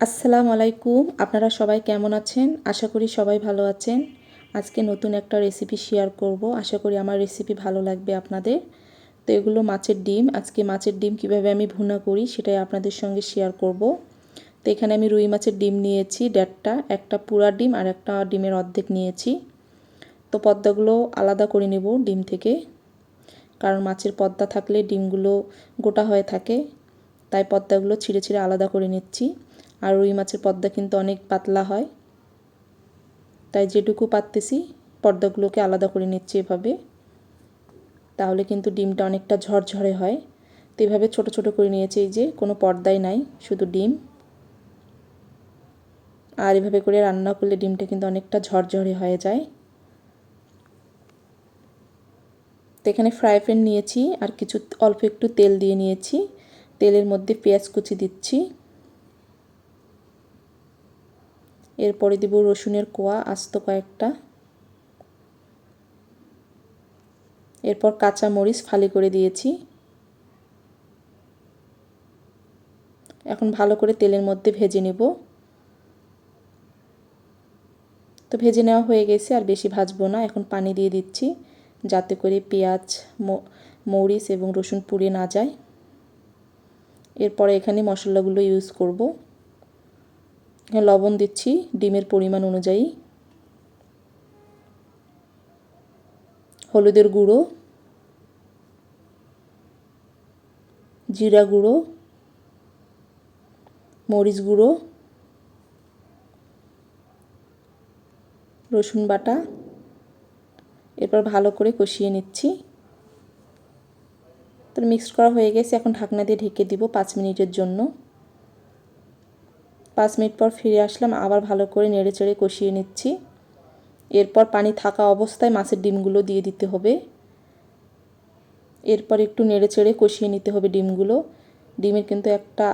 আসসালামু আলাইকুম। আপনারা সবাই কেমন আছেন? আশা করি সবাই ভালো আছেন। আজকে নতুন একটা রেসিপি শেয়ার করব। আশা করি আমার রেসিপি ভালো লাগবে আপনাদের। তো এগুলো মাছের ডিম। আজকে মাছের ডিম কীভাবে আমি ভুনা করি সেটাই আপনাদের সঙ্গে শেয়ার করব। তো এখানে আমি রুই মাছের ডিম নিয়েছি দেড়টা, একটা পুরা ডিম আর একটা ডিমের অর্ধেক নিয়েছি। তো পদ্মাগুলো আলাদা করে নেব ডিম থেকে। কারণ মাছের পদ্মা থাকলে ডিমগুলো গোটা হয়ে থাকে। তাই পদ্মাগুলো ছিঁড়ে ছিঁড়ে আলাদা করে নিচ্ছি। আর রুই মাছের পর্দা কিন্তু অনেক পাতলা হয়। তাই যেটুকু পাততেছি পর্দাগুলোকে আলাদা করে নিচ্ছি এভাবে। তাহলে কিন্তু ডিমটা অনেকটা ঝরঝরে হয়। তো এভাবে ছোটো ছোটো করে নিয়েছি, এই যে কোনো পর্দাই নাই, শুধু ডিম। আর এভাবে করে রান্না করলে ডিমটা কিন্তু অনেকটা ঝরঝরে হয়ে যায়। তো এখানে ফ্রাই প্যান নিয়েছি, আর কিছু অল্প একটু তেল দিয়ে নিয়েছি। তেলের মধ্যে পেঁয়াজ কুচি দিচ্ছি। এরপরে দেব রসুনের কোয়া, আস্ত কয়েকটা। এরপর কাঁচা মরিচ ফালি করে দিয়েছি। এখন ভালো করে তেলের মধ্যে ভেজে নেব। তো ভেজে নেওয়া হয়ে গেছে, আর বেশি ভাজবো না। এখন পানি দিয়ে দিচ্ছি, যাতে করে পেঁয়াজ মরিচ এবং রসুন পুড়ে না যায়। এরপরে এখানে মশলাগুলো ইউজ করব। লবণ দিচ্ছি, ডিমের পরিমাণ অনুযায়ী। হলুদের গুঁড়ো। জিরা গুঁড়ো। মরিচ গুঁড়ো। রসুন বাটা। এরপর ভালো করে কষিয়ে নিচ্ছি। তো মিক্সড করা হয়ে গেছে, এখন ঢাকনা দিয়ে ঢেকে দিব পাঁচ মিনিটের জন্য। পাঁচ মিনিট পর ফিরে আসলাম, আবার ভালো করে নেড়ে চেড়ে কষিয়ে নিচ্ছি। এরপর পানি থাকা অবস্থায় মাছের ডিমগুলো দিয়ে দিতে হবে। এরপর একটু নেড়ে চেড়ে কষিয়ে নিতে হবে ডিমগুলো। ডিমের কিন্তু একটা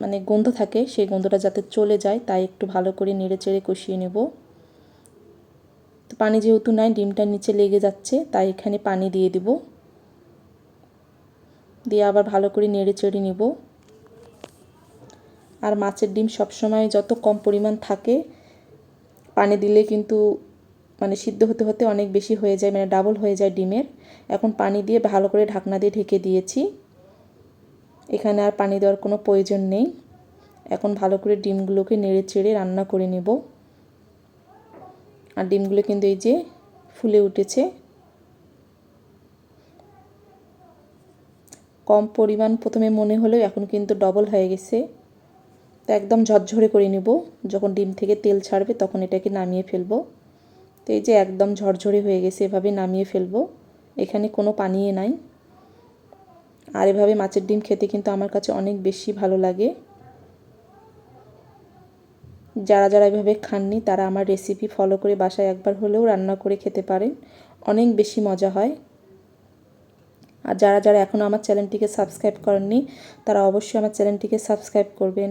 মানে গন্ধ থাকে, সেই গন্ধটা যাতে চলে যায়, তাই একটু ভালো করে নেড়ে চেড়ে কষিয়ে নেব। তো পানি যেহেতু নাই, ডিমটা নিচে লেগে যাচ্ছে, তাই এখানে পানি দিয়ে দিব। দিয়ে আবার ভালো করে নেড়ে চেড়ে নেব। আর মাছের ডিম সবসময় যত কম পরিমাণ থাকে, পানি দিলে কিন্তু মানে সিদ্ধ হতে হতে অনেক বেশি হয়ে যায় মানে ডাবল হয়ে যায় ডিমের। এখন পানি দিয়ে ভালো করে ঢাকনা দিয়ে ঢেকে দিয়েছি। এখানে আর পানি দেওয়ার কোনো প্রয়োজন নেই। এখন ভালো করে ডিমগুলোকে নেড়ে চেড়ে রান্না করে নেব। আর ডিমগুলো কিন্তু এই যে ফুলে উঠেছে। কম পরিমাণ প্রথমে মনে হলেও এখন কিন্তু ডবল হয়ে গেছে। তো একদম ঝরঝরে করে নেব। যখন ডিম থেকে তেল ছাড়বে তখন এটাকে নামিয়ে ফেলব। তো এই যে একদম ঝরঝরে হয়ে গেছে, এভাবে নামিয়ে ফেলব। এখানে কোনো পানিয়ে নাই। আর এভাবে মাছের ডিম খেতে কিন্তু আমার কাছে অনেক বেশি ভালো লাগে। যারা যারা এভাবে খাননি তারা আমার রেসিপি ফলো করে বাসায় একবার হলেও রান্না করে খেতে পারেন। অনেক বেশি মজা হয়। আর যারা যারা এখনও আমার চ্যানেলটিকে সাবস্ক্রাইব করেননি, তারা অবশ্যই আমার চ্যানেলটিকে সাবস্ক্রাইব করবেন।